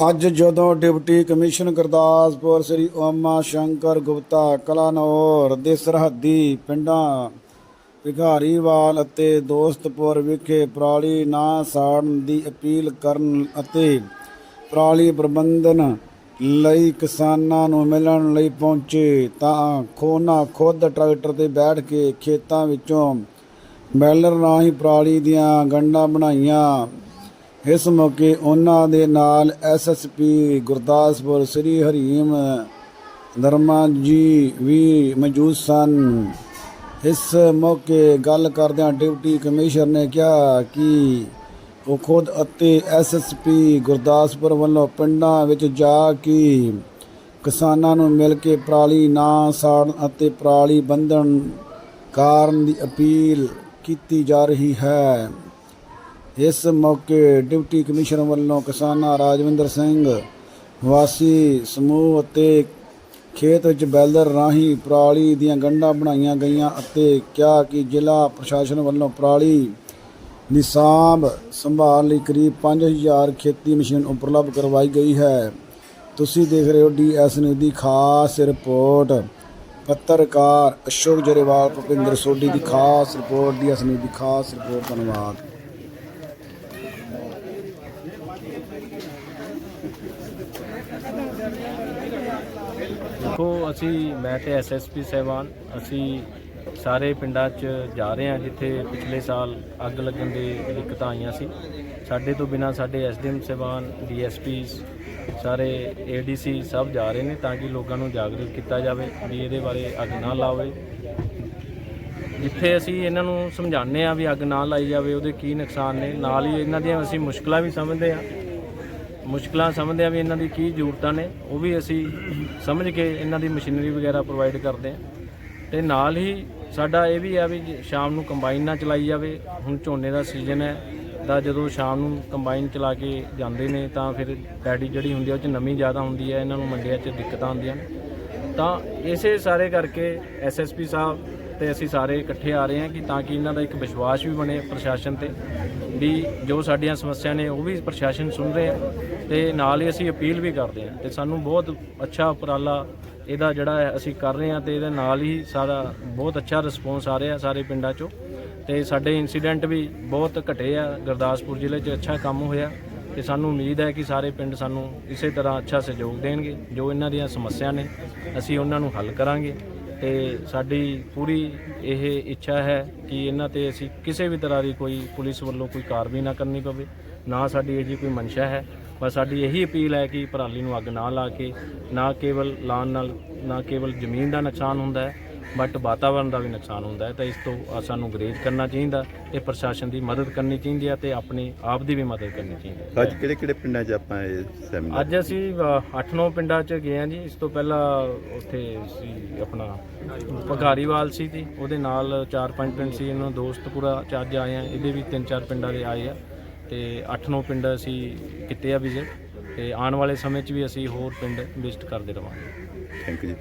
ਅੱਜ ਜਦੋਂ deputy commission Gurdaspur Shri Oma Shankar Gupta Kalanaur ਦੇ ਸਰਹੱਦੀ ਪਿੰਡਾਂ ਭਿਖਾਰੀਵਾਲ ਅਤੇ ਦੋਸਤਪੁਰ ਵਿਖੇ ਪਰਾਲੀ ਨਾ ਸਾੜਨ ਦੀ ਅਪੀਲ ਕਰਨ ਅਤੇ ਪਰਾਲੀ ਪ੍ਰਬੰਧਨ ਲਈ ਕਿਸਾਨਾਂ ਨੂੰ ਮਿਲਣ ਲਈ ਪਹੁੰਚੇ ਤਾਂ ਖੋਨਾ ਖੁਦ ਟਰੈਕਟਰ ਤੇ ਬੈਠ ਕੇ ਖੇਤਾਂ ਵਿੱਚੋਂ ਬੈਲਰ ਰਾਹੀਂ ਪਰਾਲੀ ਦੀਆਂ ਗੰਢਾਂ ਬਣਾਈਆਂ। ਇਸ ਮੌਕੇ ਉਹਨਾਂ ਦੇ ਨਾਲ ਐਸਐਸਪੀ ਗੁਰਦਾਸਪੁਰ ਸ੍ਰੀ ਹਰੀਮ ਦਰਮਾ ਜੀ ਵੀ ਮੌਜੂਦ ਸਨ। ਇਸ ਮੌਕੇ ਗੱਲ ਕਰਦਿਆਂ ਡਿਪਟੀ ਕਮਿਸ਼ਨਰ ਨੇ ਕਿਹਾ ਕਿ ਉਹ ਖੁਦ ਅਤੇ ਐਸਐਸਪੀ ਗੁਰਦਾਸਪੁਰ ਵੱਲੋਂ ਪਿੰਡਾਂ ਵਿੱਚ ਜਾ ਕੇ ਕਿਸਾਨਾਂ ਨੂੰ ਮਿਲ ਕੇ ਪਰਾਲੀ ਨਾ ਸਾੜਨ ਅਤੇ ਪਰਾਲੀ ਬੰਧਨ ਕਾਰਨ ਦੀ ਅਪੀਲ ਕੀਤੀ ਜਾ ਰਹੀ ਹੈ। ਇਸ ਮੌਕੇ ਡਿਪਟੀ ਕਮਿਸ਼ਨਰ ਵੱਲੋਂ ਕਿਸਾਨਾਂ ਰਾਜਵਿੰਦਰ ਸਿੰਘ, ਵਾਸੀ ਸਮੂਹ ਅਤੇ ਖੇਤ ਵਿੱਚ ਬੈਲਰ ਰਾਹੀਂ ਪਰਾਲੀ ਦੀਆਂ ਗੰਢਾਂ ਬਣਾਈਆਂ ਗਈਆਂ ਅਤੇ ਕਿਹਾ ਕਿ ਜ਼ਿਲ੍ਹਾ ਪ੍ਰਸ਼ਾਸਨ ਵੱਲੋਂ ਪਰਾਲੀ ਦੀ ਸਾਂਭ ਸੰਭਾਲ ਲਈ ਕਰੀਬ 5000 ਖੇਤੀ ਮਸ਼ੀਨ ਉਪਲਬਧ ਕਰਵਾਈ ਗਈ ਹੈ। ਤੁਸੀਂ ਦੇਖ ਰਹੇ ਹੋ ਡੀਐਸ ਨਿਊਜ਼ ਦੀ ਖਾਸ ਰਿਪੋਰਟ। ਪੱਤਰਕਾਰ ਅਸ਼ੋਕ ਜਰੇਵਾਲ, ਭੁਪਿੰਦਰ ਸੋਢੀ ਦੀ ਖਾਸ ਰਿਪੋਰਟ, ਡੀਐਸ ਨਿਊਜ਼ ਦੀ ਖਾਸ ਰਿਪੋਰਟ, ਧੰਨਵਾਦ। ਦੇਖੋ, ਅਸੀਂ, ਮੈਂ ਤੇ ਐਸਐਸਪੀ ਸਹਿਬਾਨ, ਅਸੀਂ ਸਾਰੇ ਪਿੰਡਾਂ 'ਚ ਜਾ ਰਹੇ ਹਾਂ ਜਿੱਥੇ ਪਿਛਲੇ ਸਾਲ ਅੱਗ ਲੱਗਣ ਦੀ ਦਿੱਕਤਾਂ ਆਈਆਂ ਸੀ। ਸਾਡੇ ਤੋਂ ਬਿਨਾ ਸਾਡੇ ਐਸਡੀਐਮ ਸਹਿਬਾਨ ਡੀਐਸਪੀ ਸਾਰੇ ਏਡੀਸੀ ਸਭ ਜਾ ਰਹੇ ਨੇ ਤਾਂ ਕਿ ਲੋਕਾਂ ਨੂੰ ਜਾਗਰੂਕ ਕੀਤਾ ਜਾਵੇ ਵੀ ਇਹਦੇ ਬਾਰੇ ਅੱਗ ਨਾ ਲਾਵੇ। ਜਿੱਥੇ ਅਸੀਂ ਇਹਨਾਂ ਨੂੰ ਸਮਝਾਉਂਦੇ ਆ ਵੀ ਅੱਗ ਨਾ ਲਾਈ ਜਾਵੇ, ਉਹਦੇ ਕੀ ਨੁਕਸਾਨ ਨੇ। ਨਾਲ ਹੀ ਇਹਨਾਂ ਦੀਆਂ ਅਸੀਂ ਮੁਸ਼ਕਲਾਂ ਵੀ ਸਮਝਦੇ ਆ ਮੁਸ਼ਕਲਾਂ ਸਮਝਦੇ ਆ ਵੀ ਇਹਨਾਂ ਦੀ ਕੀ ਜ਼ਰੂਰਤਾਂ ਨੇ, ਉਹ ਵੀ ਅਸੀਂ ਸਮਝ ਕੇ ਇਹਨਾਂ ਦੀ ਮਸ਼ੀਨਰੀ ਵਗੈਰਾ ਪ੍ਰੋਵਾਈਡ ਕਰਦੇ ਆ। ਤੇ ਨਾਲ ਹੀ ਸਾਡਾ ਇਹ ਵੀ ਆ ਵੀ ਜੇ ਸ਼ਾਮ ਨੂੰ ਕੰਬਾਈਨ ਨਾ ਚਲਾਈ ਜਾਵੇ, ਹੁਣ ਝੋਨੇ ਦਾ ਸੀਜ਼ਨ ਹੈ, ਤਾਂ ਜਦੋਂ ਸ਼ਾਮ ਨੂੰ ਕੰਬਾਈਨ ਚਲਾ ਕੇ ਜਾਂਦੇ ਨੇ, ਤਾਂ ਫਿਰ ਪੈਡੀ ਜਿਹੜੀ ਹੁੰਦੀ ਹੈ ਉਹ 'ਚ ਨਮੀ ਜ਼ਿਆਦਾ ਹੁੰਦੀ ਹੈ, ਇਹਨਾਂ ਨੂੰ ਮੰਡੀਆਂ 'ਚ ਦਿੱਕਤਾਂ ਆਉਂਦੀਆਂ ਨੇ। ਤਾਂ ਇਸੇ ਸਾਰੇ ਕਰਕੇ ਐਸਐਸਪੀ ਸਾਹਿਬ ਤੇ ਅਸੀਂ ਸਾਰੇ ਇਕੱਠੇ ਆ ਰਹੇ ਹਾਂ ਕਿ ਤਾਂ ਕਿ ਇਹਨਾਂ ਦਾ ਇੱਕ ਵਿਸ਼ਵਾਸ ਵੀ ਬਣੇ ਪ੍ਰਸ਼ਾਸਨ ਤੇ, ਵੀ ਜੋ ਸਾਡੀਆਂ ਸਮੱਸਿਆ ਨੇ ਉਹ ਵੀ ਪ੍ਰਸ਼ਾਸਨ ਸੁਣ ਰਿਹਾ ਤੇ ਨਾਲ ਹੀ ਅਸੀਂ ਅਪੀਲ ਵੀ ਕਰਦੇ ਹਾਂ ਤੇ ਸਾਨੂੰ ਬਹੁਤ ਅੱਛਾ ਉਪਰਾਲਾ ਇਹਦਾ ਜਿਹੜਾ ਅਸੀਂ ਕਰ ਰਹੇ ਹਾਂ ਤੇ ਇਹਦੇ ਨਾਲ ਹੀ ਸਾਰਾ ਬਹੁਤ ਅੱਛਾ ਰਿਸਪੌਂਸ ਆ ਰਿਹਾ ਸਾਰੇ ਪਿੰਡਾਂ 'ਚੋਂ ਤੇ ਸਾਡੇ ਇਨਸੀਡੈਂਟ ਵੀ ਬਹੁਤ ਘਟੇ ਆ, ਗੁਰਦਾਸਪੁਰ ਜ਼ਿਲ੍ਹੇ 'ਚ ਅੱਛਾ ਕੰਮ ਹੋਇਆ ਤੇ ਸਾਨੂੰ ਉਮੀਦ ਹੈ ਕਿ ਸਾਰੇ ਪਿੰਡ ਸਾਨੂੰ ਇਸੇ ਤਰ੍ਹਾਂ ਅੱਛਾ ਸਹਿਯੋਗ ਦੇਣਗੇ ਜੋ ਇਹਨਾਂ ਦੀਆਂ ਸਮੱਸਿਆ ਨੇ, ਅਸੀਂ ਉਹਨਾਂ ਨੂੰ ਹੱਲ ਕਰਾਂਗੇ। ਤੇ ਸਾਡੀ ਪੂਰੀ ਇਹ ਇੱਛਾ ਹੈ ਕਿ ਇਹਨਾਂ ਤੇ ਅਸੀਂ ਕਿਸੇ ਵੀ ਤਰ੍ਹਾਂ ਦੀ ਕੋਈ ਪੁਲਿਸ ਵੱਲੋਂ ਕੋਈ ਕਾਰਵਾਈ ਨਾ ਕਰਨੀ ਪਵੇ, ਨਾ ਸਾਡੀ ਇਹ ਜੀ ਕੋਈ ਮਨਸ਼ਾ ਹੈ। ਬਸ ਸਾਡੀ ਇਹੀ ਅਪੀਲ ਹੈ ਕਿ ਪਰਾਲੀ ਨੂੰ ਅੱਗ ਨਾ ਲਾ ਕੇ, ਨਾ ਕੇਵਲ ਲਾਣ ਨਾਲ, ਨਾ ਕੇਵਲ ਜ਼ਮੀਨ ਦਾ ਨੁਕਸਾਨ ਹੁੰਦਾ ਹੈ ਬਟ ਵਾਤਾਵਰਣ ਦਾ ਵੀ ਨੁਕਸਾਨ ਹੁੰਦਾ ਹੈ ਤਾਂ ਇਸ ਤੋਂ ਸਾਨੂੰ ਗਰੇਜ ਕਰਨਾ ਚਾਹੀਦਾ ਤੇ ਪ੍ਰਸ਼ਾਸਨ ਦੀ ਮਦਦ ਕਰਨੀ ਚਾਹੀਦੀ ਹੈ ਤੇ ਆਪਣੇ ਆਪ ਦੀ ਵੀ ਮਦਦ ਕਰਨੀ ਚਾਹੀਦੀ ਹੈ। ਅੱਜ ਕਿਹੜੇ ਕਿਹੜੇ ਪਿੰਡਾਂ 'ਚ ਆਪਾਂ ਇਹ ਸੈਮੀਨਾਰ ਅੱਜ ਅਸੀਂ 8-9 ਪਿੰਡਾਂ 'ਚ ਗਏ ਹਾਂ ਜੀ ਇਸ ਤੋਂ ਪਹਿਲਾਂ ਉੱਥੇ ਸੀ ਆਪਣਾ ਭਗਾਰੀਵਾਲ ਸੀ ਜੀ ਉਹਦੇ ਨਾਲ 4-5 ਪਿੰਡ ਸੀ ਇਹਨਾਂ ਦੋਸਤਪੁਰਾ ਚ ਅੱਜ ਆਏ ਆ ਇਹਦੇ ਵੀ 3-4 ਪਿੰਡਾਂ ਦੇ ਆਏ ਆ ਤੇ 8-9 ਪਿੰਡ ਅਸੀਂ ਕੀਤੇ ਆ ਵਿਜ਼ਿਟ ਤੇ ਆਉਣ ਵਾਲੇ ਸਮੇਂ 'ਚ ਵੀ ਅਸੀਂ ਹੋਰ ਪਿੰਡ ਵਿਜ਼ਿਟ ਕਰਦੇ ਰਵਾਂਗੇ। ਥੈਂਕ ਯੂ ਜੀ।